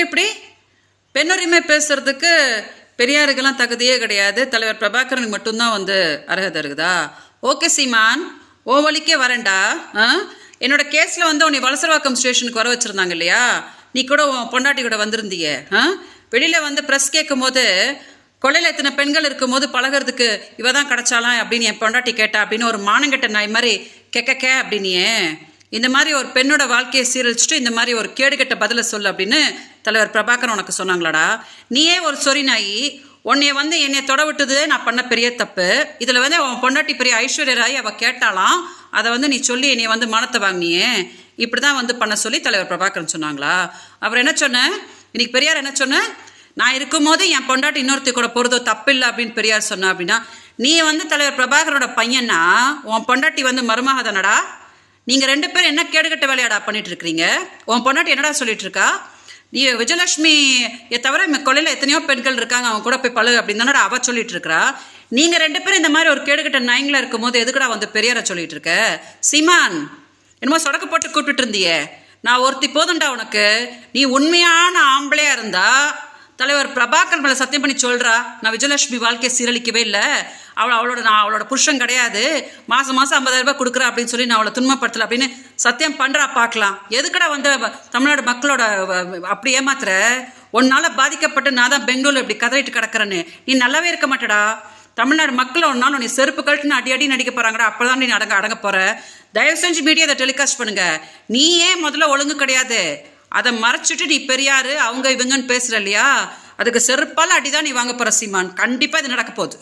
இப்படி பெண்ணுரிமை பேசுறதுக்கு பெரியாருக்கெல்லாம் தகுதியே கிடையாது. தலைவர் பிரபாகரனுக்கு மட்டும்தான் வந்து அருகதை இருக்குதா? ஓகே சீமான் ஓ வழிக்கே வரேன்டா. ஆ? என்னோட கேஸில் வந்து உன்னை வலசரவாக்கம் ஸ்டேஷனுக்கு வர வச்சுருந்தாங்க இல்லையா? நீ கூட உன் பொண்டாட்டி கூட வந்திருந்தீங்க ஆ? வெளியில் வந்து ப்ரெஸ் கேட்கும் போது கொள்ளையில் எத்தனை பெண்கள் இருக்கும்போது பழகிறதுக்கு இவ தான் கிடச்சாலாம் அப்படின்னு என் பொண்டாட்டி கேட்டா அப்படின்னு ஒரு மானங்கெட்ட நாய் மாதிரி கெக்கக்கே கே இந்த மாதிரி ஒரு பெண்ணோட வாழ்க்கையை சீரழிச்சிட்டு இந்த மாதிரி ஒரு கேடுகெட்ட பதிலை சொல்லு அப்படின்னு தலைவர் பிரபாகரன் உனக்கு சொன்னாங்களாடா? நீயே ஒரு சொறி நாயி உன்னைய வந்து என்னை தொட விட்டது நான் பண்ண பெரிய தப்பு. இதில் வந்து அவன் பொண்டாட்டி பெரிய ஐஸ்வர்யராய் அவள் கேட்டாலாம் அதை வந்து நீ சொல்லி என்னை வந்து மனத்தை வாங்கினியே. இப்படி தான் வந்து பண்ண சொல்லி தலைவர் பிரபாகரன் சொன்னாங்களா? அவர் என்ன சொன்ன? இன்னைக்கு பெரியார் என்ன சொன்ன? நான் இருக்கும்போது என் பொண்டாட்டி இன்னொருத்தி கூட போகிறதோ தப்பில்லை அப்படின்னு பெரியார் சொன்னா அப்படின்னா நீ வந்து தலைவர் பிரபாகரோட பையனா உன் பொண்டாட்டி வந்து மருமக தானடா நீங்கள் ரெண்டு பேரும் என்ன கேடுகட்ட வேலையாடா பண்ணிட்டு இருக்கிறீங்க? உன் பொண்டாட்டி என்னடா சொல்லிட்டு இருக்கா? விஜயலட்சுமி தவிர இந்த கொலையில் எத்தனையோ பெண்கள் இருக்காங்க அவங்க கூட போய் பழகு அப்படின்னு தானடா அவ சொல்லிட்டு இருக்கிறா. நீங்கள் ரெண்டு பேரும் இந்த மாதிரி ஒரு கேடுகட்ட நாயங்களா இருக்கும்போது எதுக்குடா வந்து பெரியார சொல்லிட்டு இருக்க? சிமான் என்னமோ சொடக்க போட்டு கூப்பிட்டு இருந்தியே. நான் ஒருத்தி போதும்டா உனக்கு. நீ உண்மையான ஆம்பளையா இருந்தா தலைவர் பிரபாகர் மேலே சத்தியம் பண்ணி சொல்கிறா நான் விஜயலட்சுமி வாழ்க்கையை சீரழிக்கவே இல்லை. அவள் அவளோட நான் அவளோட புருஷன் கிடையாது. மாதம் மாதம் ஐம்பதாயிரம் ரூபாய் கொடுக்குறா அப்படின்னு சொல்லி நான் அவளை துன்பப்படுத்தல அப்படின்னு சத்தியம் பண்ணுறா பார்க்கலாம். எதுக்கடா வந்து தமிழ்நாடு மக்களோட அப்படி ஏமாத்துற? உன்னால் பாதிக்கப்பட்டு நான் தான் பெங்களூர் இப்படி கதறிட்டு கிடக்குறேன்னு. நீ நல்லாவே இருக்க மாட்டடா. தமிழ்நாடு மக்கள் ஒரு நாள் நீ செருப்பு கழட்டுன்னு அடி அடி நடிக்க போகிறாங்கடா அப்போ தான் நீ அடங்க அடங்க போகிற தயவு செஞ்சு மீடியா அதை டெலிகாஸ்ட் பண்ணுங்க. நீ ஏன் முதல்ல ஒழுங்கு கிடையாது? அதை மறைச்சிட்டு நீ பெரியாரு அவங்க இவங்கன்னு பேசுற இல்லையா? அதுக்கு செருப்பால் அடிதான் நீ வாங்க போற சீமான். கண்டிப்பா இது நடக்க போகுது.